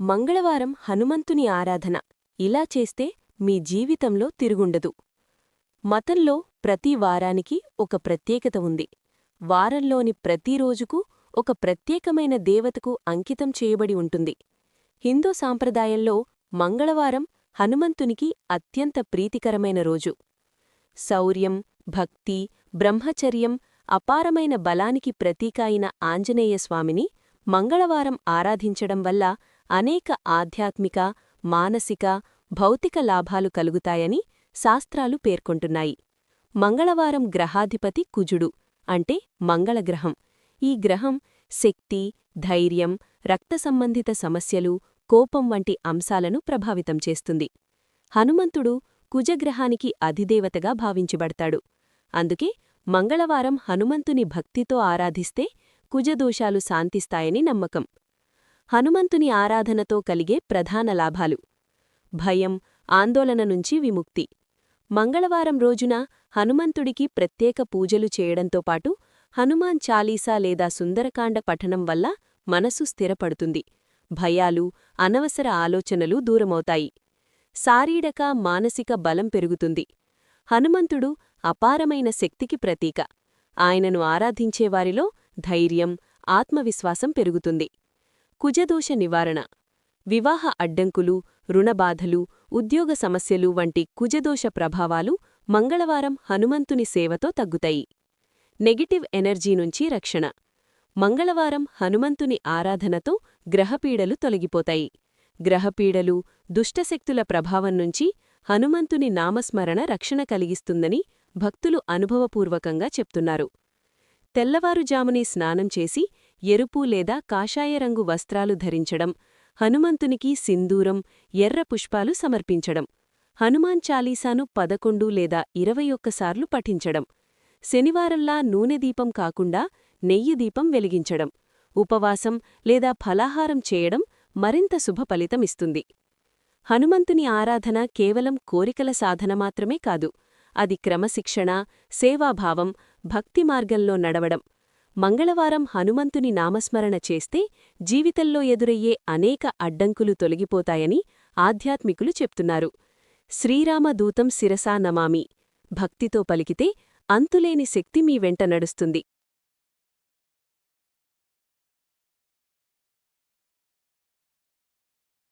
మంగళవారం హనుమంతుని ఆరాధన. ఇలా చేస్తే మీ జీవితంలో తిరుగుండదు. మతంలో ప్రతి వారానికి ఒక ప్రత్యేకత ఉంది. వారంలోని ప్రతిరోజుకు ఒక ప్రత్యేకమైన దేవతకు అంకితం చేయబడి ఉంటుంది. హిందూ సాంప్రదాయంలో మంగళవారం హనుమంతునికి అత్యంత ప్రీతికరమైన రోజు. శౌర్యం భక్తి బ్రహ్మచర్యం అపారమైన బలానికి ప్రతీక అయిన ఆంజనేయస్వామిని మంగళవారం ఆరాధించడం వల్ల అనేక ఆధ్యాత్మిక మానసిక భౌతిక లాభాలు కలుగుతాయని శాస్త్రాలు పేర్కొంటున్నాయి. మంగళవారం గ్రహాధిపతి కుజుడు అంటే మంగళగ్రహం. ఈ గ్రహం శక్తి ధైర్యం రక్త సంబంధిత సమస్యలు కోపం వంటి అంశాలను ప్రభావితం చేస్తుంది. హనుమంతుడు కుజగ్రహానికి అధిదేవతగా భావించబడతాడు. అందుకే మంగళవారం హనుమంతుని భక్తితో ఆరాధిస్తే కుజదోషాలు శాంతిస్తాయని నమ్మకం. హనుమంతుని ఆరాధనతో కలిగే ప్రధాన లాభాలు. భయం ఆందోళన నుంచి విముక్తి. మంగళవారం రోజున హనుమంతుడికి ప్రత్యేక పూజలు చేయడంతో పాటు హనుమాన్ చాలీసా లేదా సుందరకాండ పఠనం వల్ల మనసు స్థిరపడుతుంది. భయాలు అనవసర ఆలోచనలు దూరమవుతాయి. శారీరక మానసిక బలం పెరుగుతుంది. హనుమంతుడు అపారమైన శక్తికి ప్రతీక. ఆయనను ఆరాధించేవారిలో ధైర్యం ఆత్మవిశ్వాసం పెరుగుతుంది. కుజదోష నివారణ వివాహ అడ్డంకులు రుణబాధలు ఉద్యోగ సమస్యలు వంటి కుజదోష ప్రభావాలు మంగళవారం హనుమంతుని సేవతో తగ్గుతాయి. నెగిటివ్ ఎనర్జీ నుంచి రక్షణ మంగళవారం హనుమంతుని ఆరాధనతో గ్రహపీడలు తొలగిపోతాయి. గ్రహపీడలు దుష్టశక్తుల ప్రభావం నుంచి హనుమంతుని నామస్మరణ రక్షణ కలిగిస్తుందని భక్తులు అనుభవపూర్వకంగా చెప్తున్నారు. తెల్లవారుజాముని స్నానం చేసి ఎరుపు లేదా కాషాయరంగు వస్త్రాలు ధరించడం హనుమంతునికి సింధూరం ఎర్ర పుష్పాలు సమర్పించడం హనుమాన్ చాలీసాను పదకొండు లేదా ఇరవై ఒక్కసార్లు పఠించడం శనివారంలా నూనె దీపం కాకుండా నెయ్యి దీపం వెలిగించడం ఉపవాసం లేదా ఫలాహారం చేయడం మరింత శుభ ఫలితమిస్తుంది హనుమంతుని ఆరాధన కేవలం కోరికల సాధన మాత్రమే కాదు అది క్రమశిక్షణ సేవాభావం భక్తి మార్గంలో నడవడం మంగళవారం హనుమంతుని నామస్మరణ చేస్తే జీవితంలో ఎదురయ్యే అనేక అడ్డంకులు తొలగిపోతాయని ఆధ్యాత్మికులు చెప్తున్నారు. శ్రీరామదూతం శిరసా నమామి. భక్తితో పలికితే అంతులేని శక్తి మీ వెంట నడుస్తుంది.